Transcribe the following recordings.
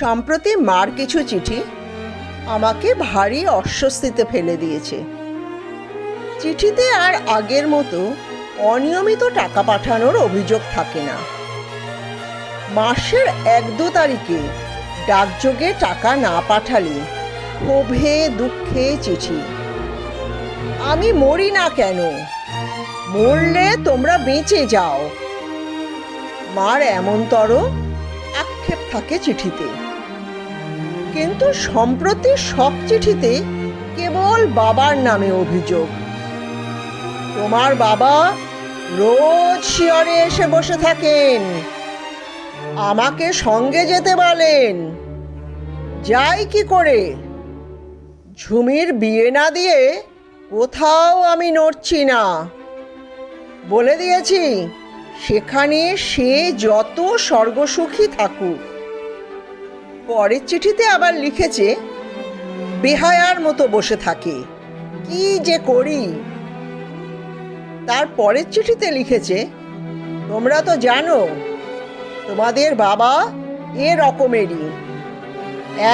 সম্প্রতি মার কিছু চিঠি আমাকে ভারী অস্বস্তিতে ফেলে দিয়েছে। চিঠিতে আর আগের মতো অনিয়মিত টাকা পাঠানোর অভিযোগ থাকে না। মাসের এক দু তারিখে ডাকযোগে টাকা না পাঠালে ক্ষোভে, দুঃখে চিঠি। আমি মরি না কেন? মরলে তোমরা বেঁচে যাও। মার এমনতর আক্ষেপ থাকে চিঠিতে। কিন্তু সম্প্রতি সব চিঠিতে কেবল বাবার নামে অভিযোগ। তোমার বাবা রোজ শিয়রে এসে বসে থাকেন। আমাকে সঙ্গে যেতে বলেন। যাই কি করে। ঝুমির বিয়ে না দিয়ে কোথাও আমি নড়ছি না। বলে দিয়েছি, সেখানে সে যত স্বর্গসুখী থাকুক। পরের চিঠিতে আবার লিখেছে, বেহায়ার মতো বসে থাকে, কি যে করি? তার পরের চিঠিতে লিখেছে, তোমরা তো জানো, তোমাদের বাবা এ রকমেরই।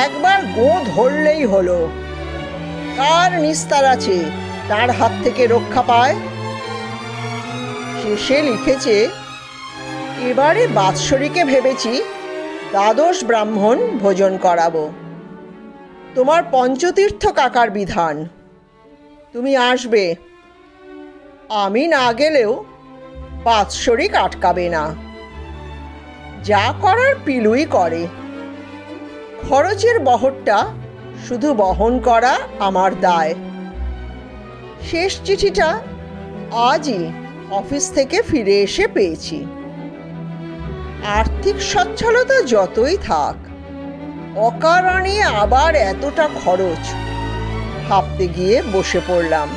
একবার গো ধরলেই হলো। কার নিস্তার আছে, তার হাত থেকে রক্ষা পায়? শেষে লিখেছে, এবারে বাৎসরিকে ভেবেছি দ্বাদশ ব্রাহ্মণ ভোজন করাবো। তোমার পঞ্চতীর্থ কাকার বিধান। তুমি আসবে। আমি না গেলেও বাৎসরিক আটকাবে না। যা করার পিলুই করে। খরচের বহরটা শুধু বহন করা আমার দায়। শেষ চিঠিটা আজই অফিস থেকে ফিরে এসে পেয়েছি। আর্থিক সচ্ছলতা যতই থাক, অকারণে আবার এতটা খরচ ভাবতে গিয়ে বসে পড়লাম।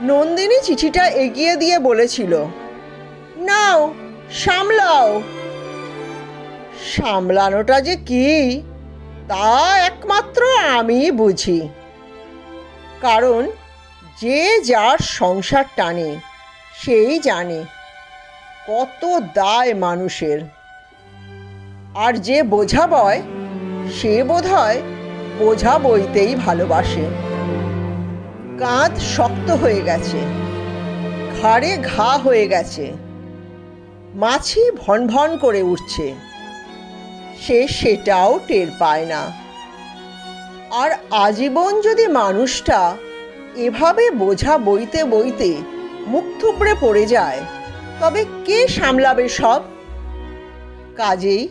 নন্দিনী চিঠিটা এগিয়ে দিয়ে বলেছিল, নাও, সামলাও। সামলানোটা যে কি? তা একমাত্র আমি বুঝি। কারণ যে যার সংসার টানে, সেই জানে। কত দায় মানুষের। আর যে বোঝা বয় সে বোধ হয় বোঝা বইতেই ভালোবাসে। কাঁধ শক্ত হয়ে গেছে, ঘাড়ে ঘা হয়ে গেছে, মাছি ভন ভন করে উঠছে। সে সেটাও টের পায় না। আর আজীবন যদি মানুষটা এভাবে বোঝা বইতে বইতে মুখ থুবড়ে পড়ে যায় তবে কে সামলাবে সব? কাজেই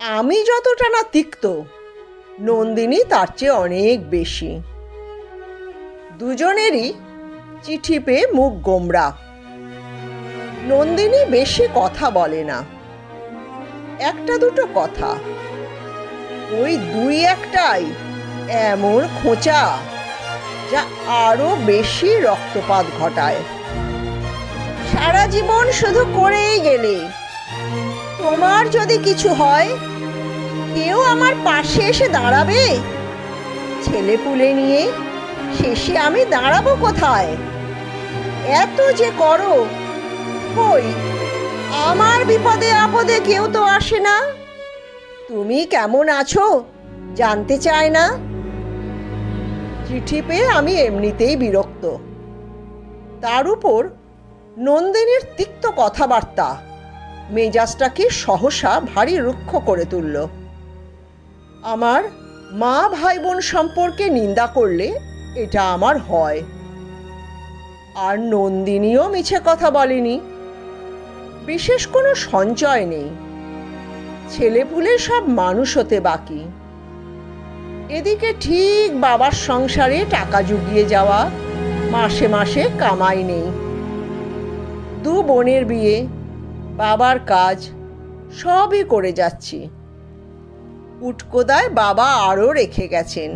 আমি যতটা না তিক্ত, নন্দিনী তার চেয়ে অনেক বেশি। দুজনেরই চিঠি পেয়ে মুখ গোমরা। নন্দিনী বেশি কথা বলে না। একটা দুটো কথা। ওই দুই একটাই এমন খোঁচা যা আরও বেশি রক্তপাত ঘটায়। সারা জীবন শুধু করেই গেলে। তোমার যদি কিছু হয়, কেউ আমার পাশে এসে দাঁড়াবে? ছেলে পুলে নিয়ে শেষে আমি দাঁড়াবো কোথায়? এত যে করো, কই? আমার বিপদে আপদে কেউ তো আসে না। তুমি কেমন আছো, জানতে চায় না? চিঠি পেয়ে আমি এমনিতেই বিরক্ত। তার উপর নন্দিনীর তিক্ত কথাবার্তা। মেজাজটাকে সহসা ভারী রুক্ষ করে তুলল। আমার মা ভাই বোন সম্পর্কে নিন্দা করলে এটা আমার হয়। আর নন্দিনীও মিছে কথা বলেনি। বিশেষ কোনো সঞ্চয় নেই। ছেলেপুলে সব মানুষ হতে বাকি। এদিকে ঠিক বাবার সংসারে টাকা জুগিয়ে যাওয়া মাসে মাসে কামাই নেই। দু বোনের বিয়ে, বাবার কাজ, সবই করে যাচ্ছি। উটকোদায় বাবা আরও রেখে গেছেন,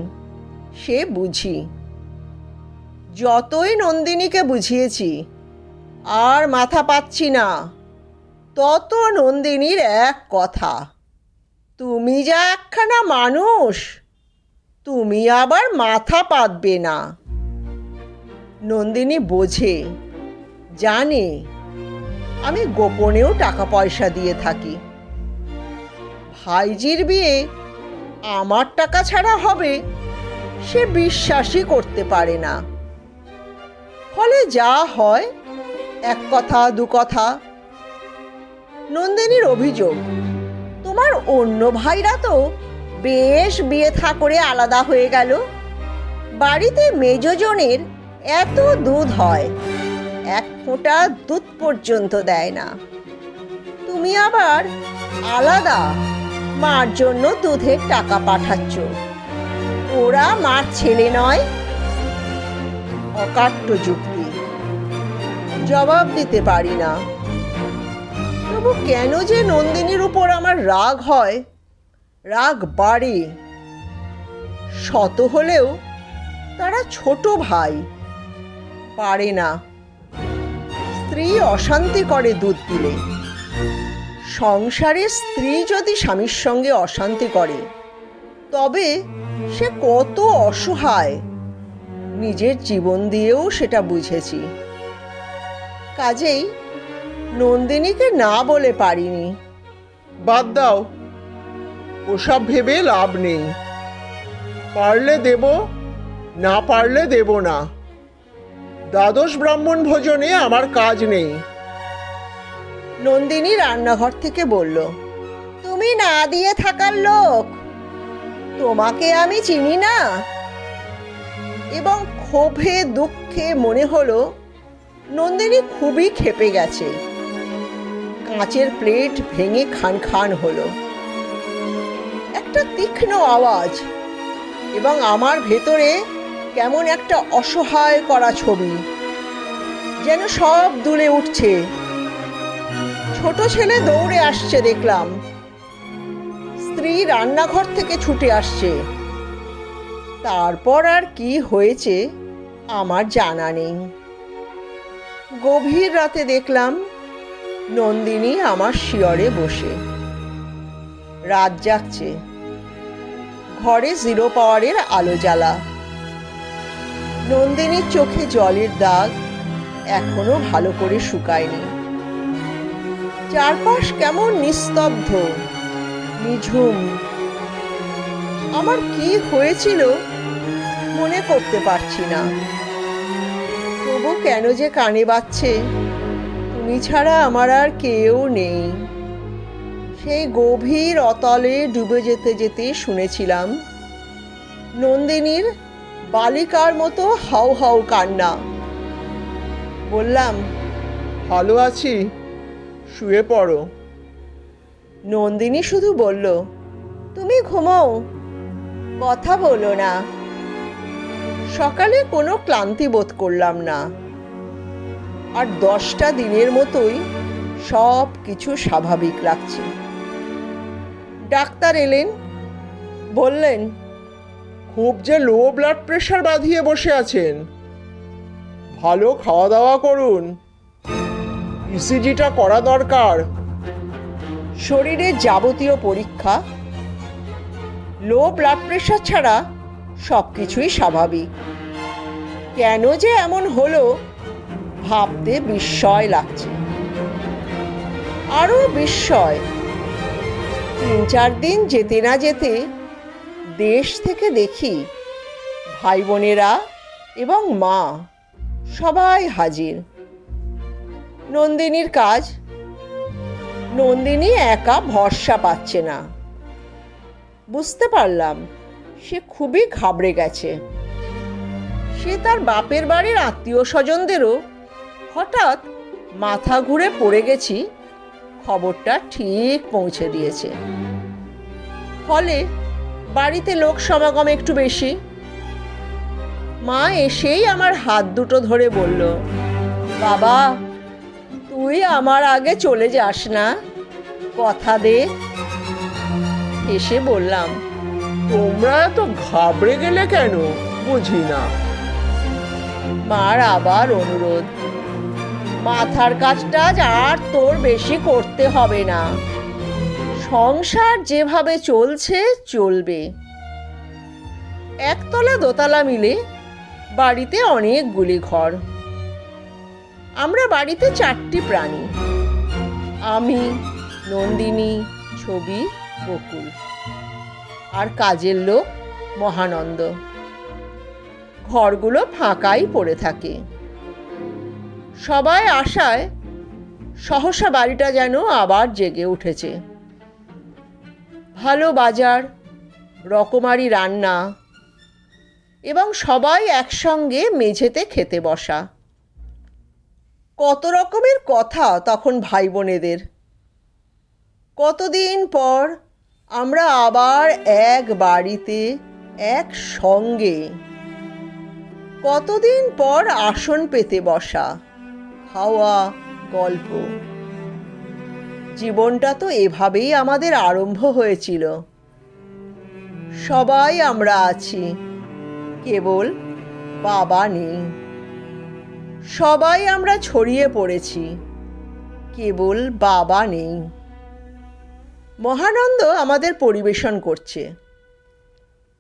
সে বুঝি। যতই নন্দিনীকে বুঝিয়েছি, আর মাথা পাচ্ছি না, তত নন্দিনীর এক কথা, তুমি যা একখানা মানুষ, তুমি আবার মাথা পাতবে না। নন্দিনী বোঝে, জানে আমি গোপনেও টাকা পয়সা দিয়ে থাকি। ভাইজির বিয়ে আমার টাকা ছাড়া হবে, সে বিশ্বাসই করতে পারে না। ফলে যা হয়, এক কথা, দু কথা। নন্দিনীর অভিযোগ, তোমার অন্য ভাইরা তো বেশ বিয়ে থা করে আলাদা হয়ে গেল। বাড়িতে মেজজনের এত দুধ হয় এক ফোঁটা দুধ পর্যন্ত দেয় না। তুমি আবার আলাদা মার জন্য দুধের টাকা পাঠাচ্ছ। ওরা মার ছেলে নয়, অকাট্য যুক্তি। জবাব দিতে পারি না। তবু কেন যে নন্দিনীর উপর আমার রাগ হয়? রাগ বাড়ে। শত হলেও তারা ছোট ভাই। পারে না। স্ত্রী অশান্তি করে দুধ দিলে। সংসারে স্ত্রী যদি স্বামীর সঙ্গে অশান্তি করে, তবে সে কত অসহায়। নিজের জীবন দিয়েও সেটা বুঝেছি। কাজেই নন্দিনীকে না বলে পারিনি। বাদ দাও, ওসব ভেবে লাভ নেই। পারলে দেব, না পারলে দেব না। দ্বাদশ ব্রাহ্মণ ভোজনে আমার কাজ নেই। নন্দিনী রান্নাঘর থেকে বলল, তুমি না দিয়ে থাকার লোক, তোমাকে আমি চিনি না। এবং ক্ষোভে দুঃখে মনে হলো, নন্দিনী খুবই ক্ষেপে গেছে। কাঁচের প্লেট ভেঙে খান খান হলো। একটা তীক্ষ্ণ আওয়াজ এবং আমার ভেতরে কেমন একটা অসহায় করা ছবি। যেন সব দুলে উঠছে। ছোট ছেলে দৌড়ে আসছে দেখলাম। স্ত্রী রান্নাঘর থেকে ছুটে আসছে। তারপর আর কি হয়েছে আমার জানা নেই। গভীর রাতে দেখলাম নন্দিনী আমার শিয়রে বসে। রাত জাগছে। ঘরে জিরো পাওয়ারের আলো জ্বালা। নন্দিনীর চোখে জলের দাগ এখনও ভালো করে শুকায়নি। চারপাশ কেমন নিস্তব্ধ, নিঝুম। আমার কি হয়েছিল মনে করতে পারছি না। তবু কেন যে কানে বাজছে, তুমি ছাড়া আমার আর কেউ নেই। সেই গভীর অতলে ডুবে যেতে যেতে শুনেছিলাম নন্দিনীর বালিকার মতো হাউ হাউ কান্না। বললাম, ভালো আছি, শুয়ে পড়ো। নন্দিনী শুধু বলল, তুমি ঘুমাও, কথা বলো না। সকালে কোনো ক্লান্তি বোধ করলাম না। আর দশটা দিনের মতোই সব কিছু স্বাভাবিক লাগছে ডাক্তার এলেন, বললেন খুব যে লো ব্লাড প্রেশার বাঁধিয়ে বসে আছেন। ভালো খাওয়া দাওয়া করুন ইসিজিটা করা দরকার। শরীরের যাবতীয় পরীক্ষা। লো ব্লাড প্রেশার ছাড়া সব কিছুই স্বাভাবিক। কেন যে এমন হলো, ভাবতে বিস্ময় লাগছে। আরও বিস্ময়। তিন চার দিন যেতে না যেতে দেশ থেকে দেখি ভাই বোনেরা এবং মা সবাই হাজির। নন্দিনীর কাজ, নন্দিনী একা ভরসা পাচ্ছে না। বুঝতে পারলাম সে খুবই ঘাবড়ে গেছে। সে তার বাপের বাড়ির আত্মীয় স্বজনদেরও হঠাৎ মাথা ঘুরে পড়ে গেছি, খবরটা ঠিক পৌঁছে দিয়েছে। ফলে বাড়িতে লোক সমাগম একটু বেশি। মা এসেই আমার হাত দুটো ধরে বলল, বাবা, তুই আমার আগে চলে যাস না? কথা দে। এসে বললাম, তোমরা তো ঘাবড়ে গেলে কেন? বুঝি না। মার আবার অনুরোধ, মাথার কাজটা আর তোর বেশি করতে হবে না। সংসার যেভাবে চলছে, চলবে। একতলা দোতলা মিলে বাড়িতে অনেকগুলি ঘর। আমরা বাড়িতে চারটি প্রাণী। আমি, নন্দিনী, ছবি, বকুল। আর কাজের লোক মহানন্দ। ঘরগুলো ফাঁকাই পড়ে থাকে। সবাই আশায়, সহসা বাড়িটা যেন আবার জেগে উঠেছে। ভালো বাজার, রকমারি রান্না এবং সবাই একসঙ্গে মেঝেতে খেতে বসা। কত রকমের কথা তখন ভাই বোনেদের কতদিন পর আমরা আবার এক বাড়িতে একসঙ্গে কতদিন পর আসন পেতে বসা। খাওয়া গল্প। জীবনটা তো এভাবেই আমাদের আরম্ভ হয়েছিল। সবাই আমরা আছি, কেবল বাবা নেই। সবাই আমরা ছড়িয়ে পড়েছি, কেবল বাবা নেই। মহানন্দ আমাদের পরিবেশন করছে।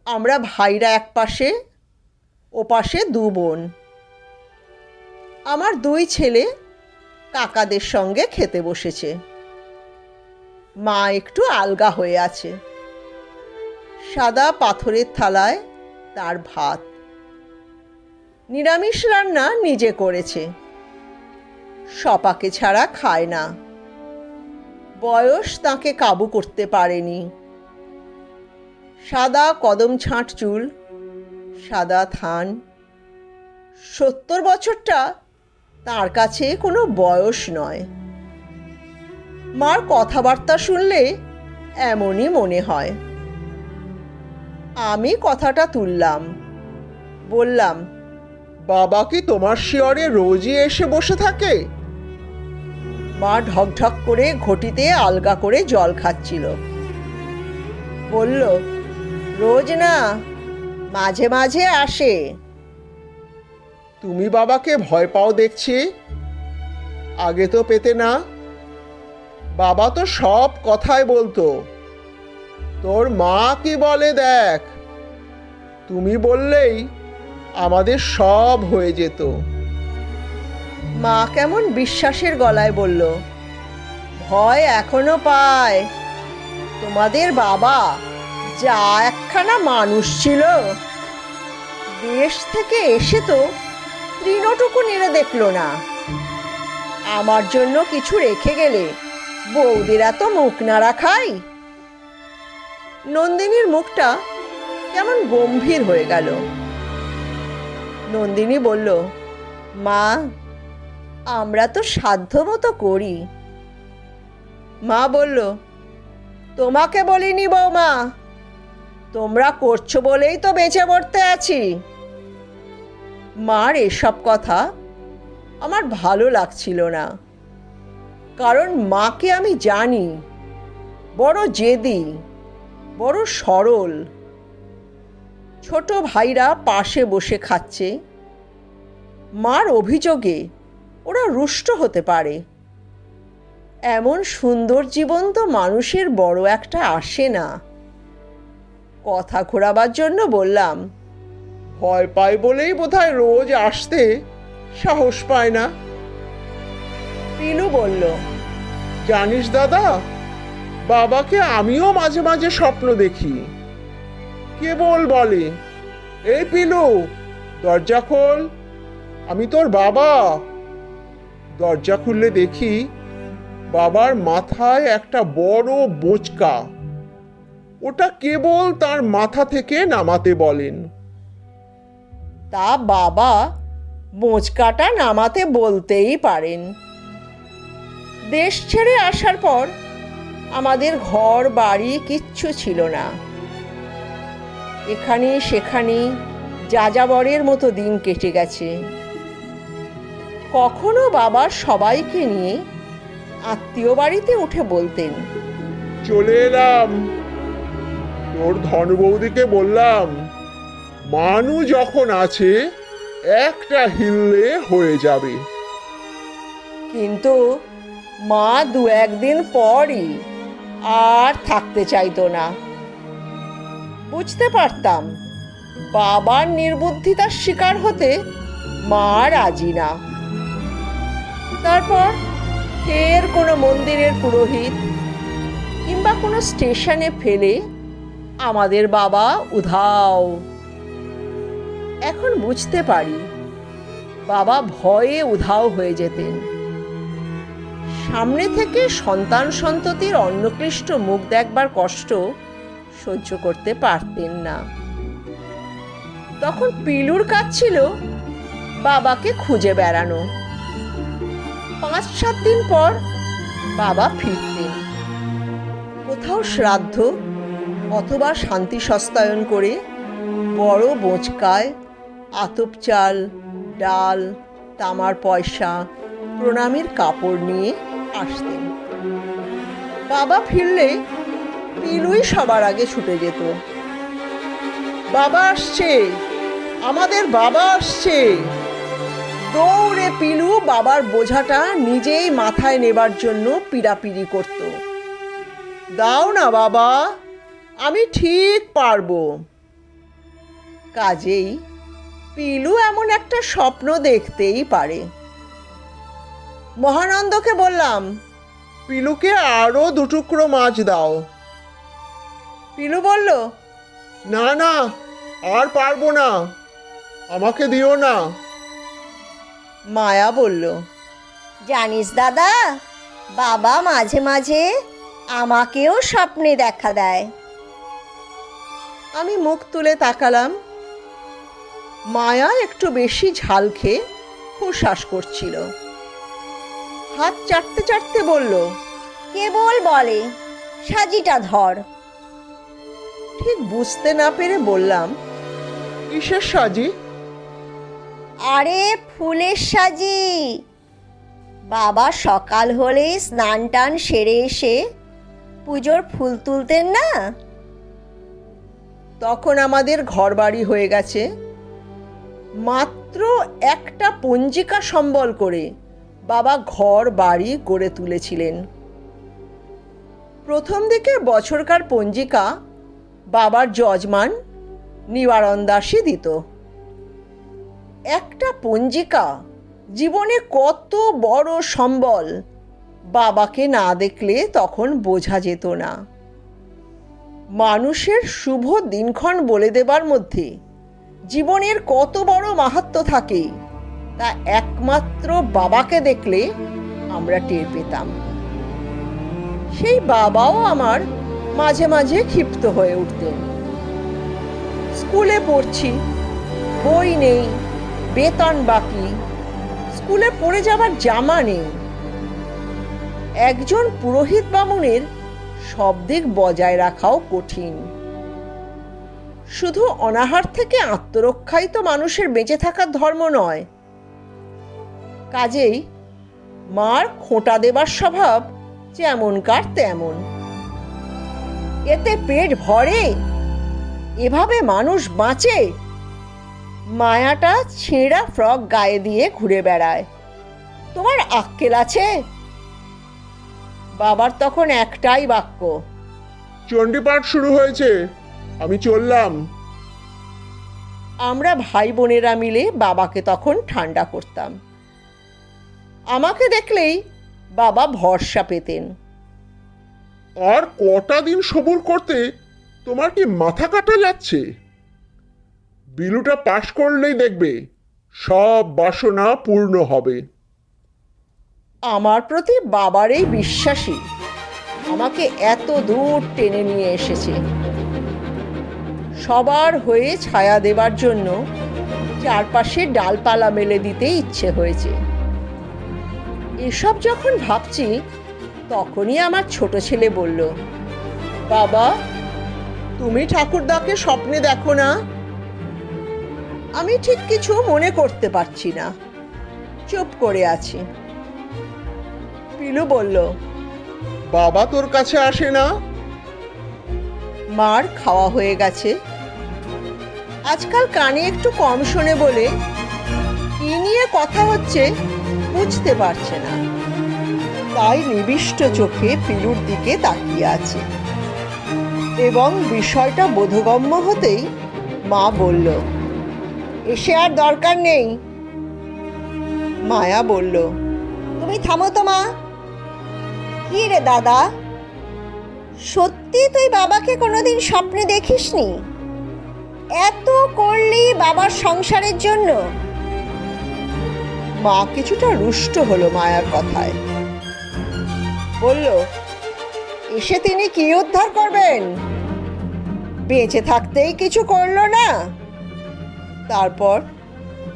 আমরা ভাইরা এক পাশে, ও পাশে দু বোন। আমার দুই ছেলে কাকাদের সঙ্গে খেতে বসেছে। মা একটু আলগা হয়ে আছে। সাদা পাথরের থালায় তার ভাত। নিরামিষ রান্না নিজে করেছে। সপাকে ছাড়া খায় না। বয়স তাকে কাবু করতে পারেনি। সাদা কদম ছাঁট চুল, সাদা থান। সত্তর বছরটা তার কাছে কোনো বয়স নয়। মার কথাবার্তা শুনলে এমনই মনে হয়। আমি কথাটা তুললাম। বললাম বাবা কি তোমার শিয়রে রোজই এসে বসে থাকে? মা ঢকঢক করে ঘটিতে আলগা করে জল খাচ্ছিল। বলল রোজ না মাঝে মাঝে আসে। তুমি বাবাকে ভয় পাও দেখছি? আগে তো পেতে না। বাবা তো সব কথাই বলতো। তোর মা কি বলে দেখ। তুমি বললেই আমাদের সব হয়ে যেত। মা কেমন বিশ্বাসের গলায় বলল, ভয় এখনও পায়। তোমাদের বাবা যা একখানা মানুষ ছিল। দেশ থেকে এসে তো তৃণটুকু নেড়ে দেখল না। আমার জন্য কিছু রেখে গেলে বৌদিরা তো মুখ না রাখাই নন্দিনীর মুখটা কেমন গম্ভীর হয়ে গেল। নন্দিনী বলল, মা, আমরা তো সাধ্য মতো করি। মা বলল, তোমাকে বলিনি বৌমা, তোমরা করছ বলেই তো বেঁচে পড়তে আছি। মার এসব কথা আমার ভালো লাগছিল না। কারণ মাকে আমি জানি। বড় জেদি, বড় সরল। ছোট ভাইরা পাশে বসে খাচ্ছে। মার অভিযোগে ওরা রুষ্ট হতে পারে। এমন সুন্দর জীবন তো মানুষের বড় একটা আসে না। কথা ঘোরাবার জন্য বললাম, ভয় পায় বলেই বোধহয় রোজ আসতে সাহস পায় না। পিলু বলল জানিস দাদা বাবাকে আমিও মাঝে মাঝে স্বপ্ন দেখি। কেবল বলে এই পিলু দরজা খোল আমি তোর বাবা। দরজা খুললে দেখি বাবার মাথায় একটা বড় বোচকা। ওটা কেবল তার মাথা থেকে নামাতে বলেন। তা বাবা মোচকাটা নামাতে বলতেই পারেন। দেশ ছেড়ে আসার পর আমাদের ঘর বাড়ি কিচ্ছু ছিল না। এখানে সেখানে যাযাবরের মতো দিন কেটে গেছে। কখনো বাবা সবাইকে নিয়ে আত্মীয় বাড়িতে উঠে বলতেন চলে এলাম। তোর ধনবৌদিকে বললাম মানু যখন আছে একটা হিললে হয়ে যাবে। কিন্তু মা দু একদিন পরই আর থাকতে চাইতো না। বুঝতে পারতাম, বাবার নির্বুদ্ধিতার শিকার হতে মা রাজি না। তারপর ফের কোনো মন্দিরের পুরোহিত কিংবা কোনো স্টেশনে ফেলে আমাদের বাবা উধাও। এখন বুঝতে পারি, বাবা ভয়ে উধাও হয়ে যেতেন। সামনে থেকে সন্তান সন্ততির অন্নক্লিষ্ট মুখ দেখবার কষ্ট সহ্য করতে পারতেন না। তখন পিলুর কাজ ছিল বাবাকে খুঁজে বেড়ানো। পাঁচ, সাত দিন পর বাবা ফিরতেন। কোথাও শ্রাদ্ধ অথবা শান্তি সস্তায়ন করে বড় বোঁচকায় আতপ চাল, ডাল, তামার পয়সা, প্রণামের কাপড় নিয়ে আসতেন। বাবা ফিরলে পিলুই সবার আগে ছুটে যেত। বাবা আসছে, আমাদের বাবা আসছে। দৌড়ে পিলু বাবার বোঝাটা নিজেই মাথায় নেবার জন্য পিড়াপিড়ি করত। দাও না বাবা, আমি ঠিক পারব। কাজেই পিলু এমন একটা স্বপ্ন দেখতেই পারে। মহানন্দকে বললাম পিলুকে আরও দুটুকরো মাছ দাও। পিলু বলল না না আর পারব না আমাকে দিও না। মায়া বলল জানিস দাদা বাবা মাঝে মাঝে আমাকেও স্বপ্নে দেখা দেয়। আমি মুখ তুলে তাকালাম মায়া একটু বেশি ঝাল খেয়ে হুশাস করছিল। হাত চাটতে চাটতে বলল কেবল বলে সাজিটা ধর। ঠিক বুঝতে না পেরে বললাম কিসের সাজি? আরে ফুলের সাজি। বাবা সকাল হলে স্নান টান সেরে এসে পুজোর ফুল তুলতেন না? তখন আমাদের ঘরবাড়ি হয়ে গেছে। মাত্র একটা পঞ্জিকা সম্বল করে বাবা ঘর, বাড়ি গড়ে তুলেছিলেন। প্রথম দিকে বছরকার পঞ্জিকা বাবার যজমান নিবারণ দাসই দিত। একটা পঞ্জিকা জীবনে কত বড় সম্বল বাবাকে না দেখলে তখন বোঝা যেত না। মানুষের শুভ দিনক্ষণ বলে দেবার মধ্যে জীবনের কত বড় মাহাত্ম থাকে তা একমাত্র বাবাকে দেখলে আমরা টের পেতাম। সেই বাবাও আমার মাঝে মাঝে ক্ষিপ্ত হয়ে উঠতেন। স্কুলে পড়ছি, বই নেই, বেতন বাকি, স্কুলে পড়ে যাবার জামা নেই। একজন পুরোহিত বামুনের সব দিক বজায় রাখাও কঠিন। শুধু অনাহার থেকে আত্মরক্ষাই তো মানুষের বেঁচে থাকার ধর্ম নয় কাজেই মার খোঁটা দেবার স্বভাব যেমনকার তেমন। এতে পেট ভরে এভাবে মানুষ বাঁচে। মায়াটা ছেঁড়া ফ্রক গায়ে দিয়ে ঘুরে বেড়ায়। তোমার আক্কেল আছে? বাবার তখন একটাই বাক্য চণ্ডীপাঠ শুরু হয়েছে আমি চললাম। আমরা ভাই বোনেরা মিলে বাবাকে তখন ঠান্ডা করতাম। আমাকে দেখলেই বাবা ভরসা পেতেন। আর কটা দিন সবুর করতে তোমার কি মাথা কাটা যাচ্ছে বিলুটা পাশ করলেই দেখবে সব বাসনা পূর্ণ হবে। আমার প্রতি বাবার এই বিশ্বাসী আমাকে এত দূর টেনে নিয়ে এসেছে। সবার হয়ে ছায়া দেবার জন্য চারপাশে ডালপালা মেলে দিতে ইচ্ছে হয়েছে। এসব যখন ভাবছি তখনই আমার ছোট ছেলে বলল বাবা তুমি ঠাকুরদাকে স্বপ্নে দেখো না? আমি ঠিক কিছু মনে করতে পারছি না। চুপ করে আছি। পিলু বলল বাবা তোর কাছে আসে না? মার খাওয়া হয়ে গেছে। আজকাল কানে একটু কম শোনে বলে কি নিয়ে কথা হচ্ছে? বুঝতে পারছে না। তাই নিবিষ্ট চোখে পিলুর দিকে তাকিয়ে আছে। এবং বিষয়টা বোধগম্য হতেই মা বলল, এসে আর দরকার নেই। মায়া বলল, তুমি থামো তো মা। কি রে দাদা? সত্যি তুই বাবাকে কোনোদিন স্বপ্নে দেখিসনি? এত করলি বাবার সংসারের জন্য? মা কিছুটা রুষ্ট হলো মায়ার কথায়। বলল, এসে তিনি কি উদ্ধার করবেন? বেঁচে থাকতেই কিছু করল না? তারপর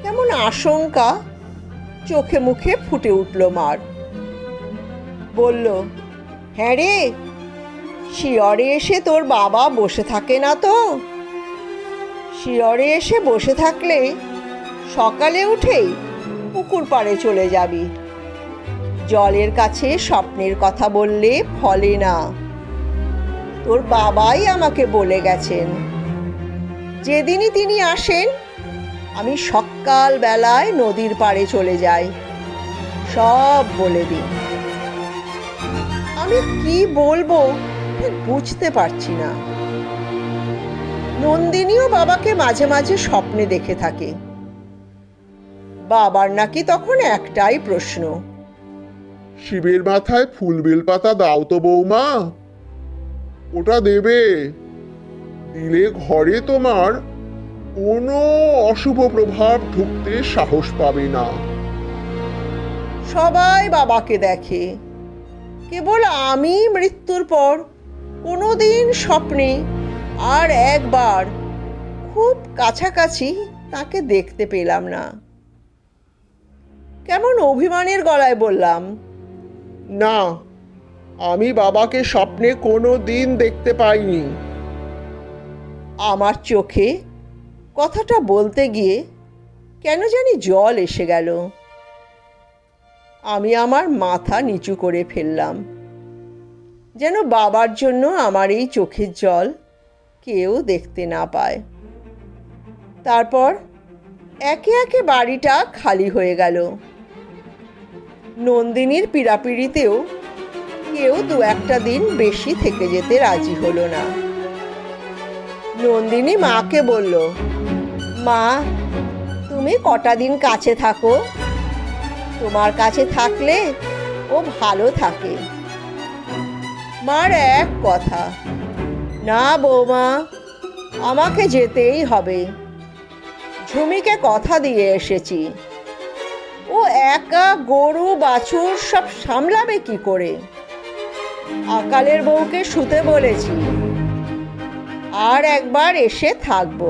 কেমন আশঙ্কা চোখে মুখে ফুটে উঠল মার। বলল হ্যাঁ রে, শিয়রে এসে তোর বাবা বসে থাকে না তো? শিয়রে এসে বসে থাকলে সকালে উঠেই পুকুর পাড়ে চলে যাবি। জলের কাছে স্বপ্নের কথা বললে ফলে না। তোর বাবাই আমাকে বলে গেছেন। যেদিনই তিনি আসেন, আমি সকাল বেলায় নদীর পাড়ে চলে যাই। সব বলে দিন আমি কি বলব বুঝতে পারছি না। নন্দিনীও বাবাকে মাঝে মাঝে স্বপ্নে দেখে থাকে। বাবার নাকি তখন একটাই প্রশ্ন। শিবের মাথায় ফুল বেলপাতা দাও তো বৌমা। ওটা দেবে। দিলে ঘরে তোমার কোনো অশুভ প্রভাব ঢুকতে সাহস পাবে না। সবাই বাবাকে দেখে। কেবল আমি মৃত্যুর পর কোনোদিন স্বপ্নে আর একবার খুব কাছাকাছি তাকে দেখতে পেলাম না। কেমন অভিমানের গলায় বললাম? না আমি বাবাকে স্বপ্নে কোনো দিন দেখতে পাইনি। আমার চোখে কথাটা বলতে গিয়ে কেন জানি জল এসে গেল। আমি আমার মাথা নিচু করে ফেললাম। যেন বাবার জন্য আমার এই চোখের জল কেউ দেখতে না পায়। তারপর একে একে বাড়িটা খালি হয়ে গেল। নন্দিনীর পীড়াপিড়িতেও কেউ দু একটা দিন বেশি থেকে যেতে রাজি হলো না। নন্দিনী মাকে বলল, মা, তুমি কটা দিন কাছে থাকো? তোমার কাছে থাকলে ও ভালো থাকে। মার এক কথা, না বৌমা, আমাকে যেতেই হবে। ঝুমিকে কথা দিয়ে এসেছি। ও একা, গরু, বাছুর সব সামলাবে কি করে? আকালের বউকে শুতে বলেছি, আর একবার এসে থাকব।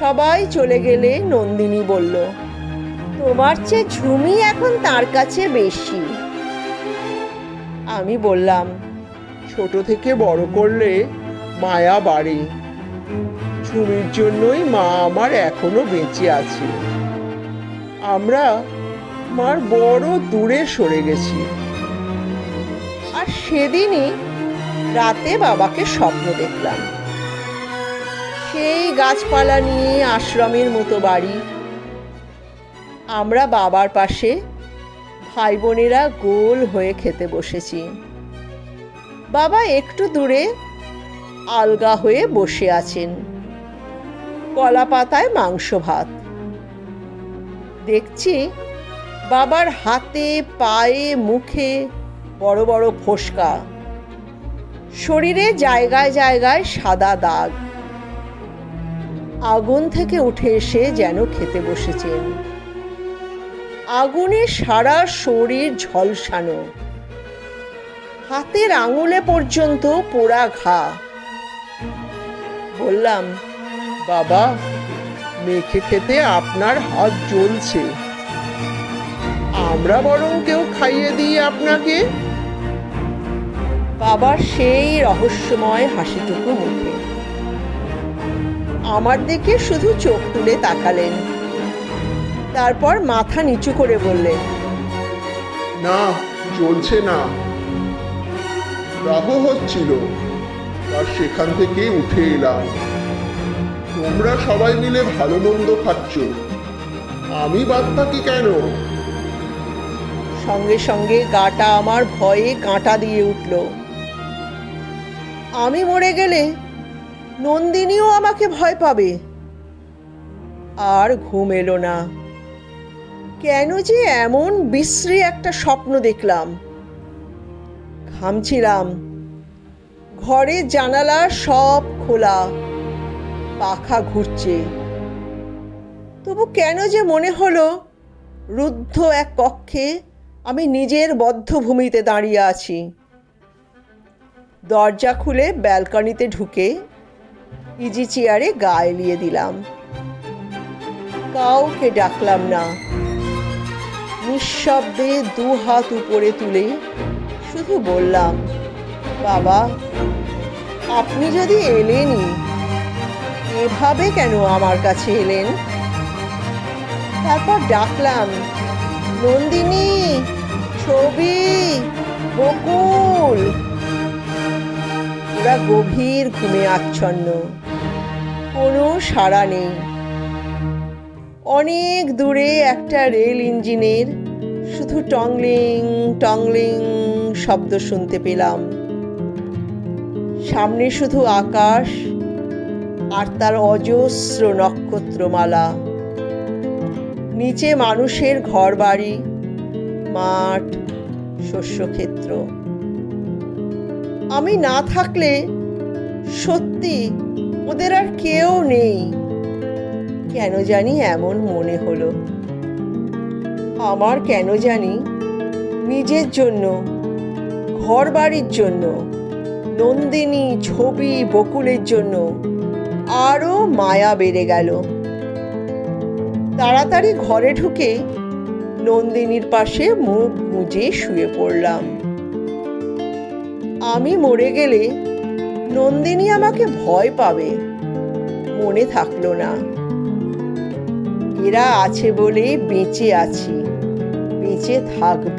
সবাই চলে গেলে নন্দিনী বলল, তোমার চেয়ে ঝুমি এখন তার কাছে বেশি। আমি বললাম, ছোট থেকে বড় করলে মায়া বাড়ে। ঝুমির জন্যই মা আমার এখনও বেঁচে আছে। আমরা মার বড় দূরে সরে গেছি। আর সেদিনই রাতে বাবাকে স্বপ্ন দেখলাম। সেই গাছপালা নিয়ে আশ্রমের মতো বাড়ি। আমরা বাবার পাশে ভাই বোনেরা গোল হয়ে খেতে বসেছি। বাবা একটু দূরে আলগা হয়ে বসে আছেন। কলা পাতায় মাংস ভাত। দেখছি বাবার হাতে, পায়ে, মুখে বড় বড় ফোসকা। শরীরে জায়গায় জায়গায় সাদা দাগ। আগুন থেকে উঠে এসে যেন খেতে বসেছেন। আগুনে সারা শরীর ঝলসানো। হাতের আঙুলে পর্যন্ত পোড়া ঘা। বললাম, বাবা মেখে খেতে আপনার হাত জ্বলছে। আমরা বরং কেউ খাইয়ে দিই আপনাকে। বাবার সেই রহস্যময় হাসিটুকু মুখে। আমার দিকে শুধু চোখ তুলে তাকালেন। তারপর মাথা নিচু করে বললেন না চলছে না। রাহ হচ্ছিল আর সেখান থেকে উঠে এলাম। তোমরা সবাই মিলে ভালো মন্দ খাচ্ছ। আমি বাদ থাকি কেন? সঙ্গে সঙ্গে গাটা আমার ভয়ে কাঁটা দিয়ে উঠল। আমি মরে গেলে নন্দিনীও আমাকে ভয় পাবে। আর ঘুম এলো না। কেন যে এমন বিশ্রী একটা স্বপ্ন দেখলাম। ঘামছিলাম। ঘরের জানালা সব খোলা। পাখা ঘুরছে। তবু কেন যে মনে হলো, রুদ্ধ এক কক্ষে আমি নিজের বদ্ধভূমিতে দাঁড়িয়ে আছি। দরজা খুলে ব্যালকনিতে ঢুকে ইজি চেয়ারে গা এলিয়ে দিলাম। কাউকে ডাকলাম না। নিঃশব্দে দু হাত উপরে তুলে শুধু বললাম, বাবা, আপনি যদি এলেনই এভাবে কেন আমার কাছে এলেন? তারপর ডাকলাম, নন্দিনী, ছবি, বকুল! ওরা গভীর ঘুমে আচ্ছন্ন, কোনো সাড়া নেই। অনেক দূরে একটা রেল ইঞ্জিনের শুধু টংলিং টংলিং শব্দ শুনতে পেলাম। সামনে শুধু আকাশ আর তার অজস্র নক্ষত্রমালা। নিচে মানুষের ঘরবাড়ি, মাঠ, শস্যক্ষেত্র। আমি না থাকলে সত্যি ওদের আর কেউ নেই। কেন জানি এমন মনে হলো। আমার কেন জানি নিজের জন্য ঘর বাড়ির জন্য, নন্দিনী, ছবি, বকুলের জন্য আরও মায়া বেড়ে গেল। তাড়াতাড়ি ঘরে ঢুকে নন্দিনীর পাশে মুখ গুজে শুয়ে পড়লাম। আমি মরে গেলে নন্দিনী আমাকে ভয় পাবে, মনে থাকল না। এরা আছে বলে বেঁচে আছি, বেঁচে থাকব।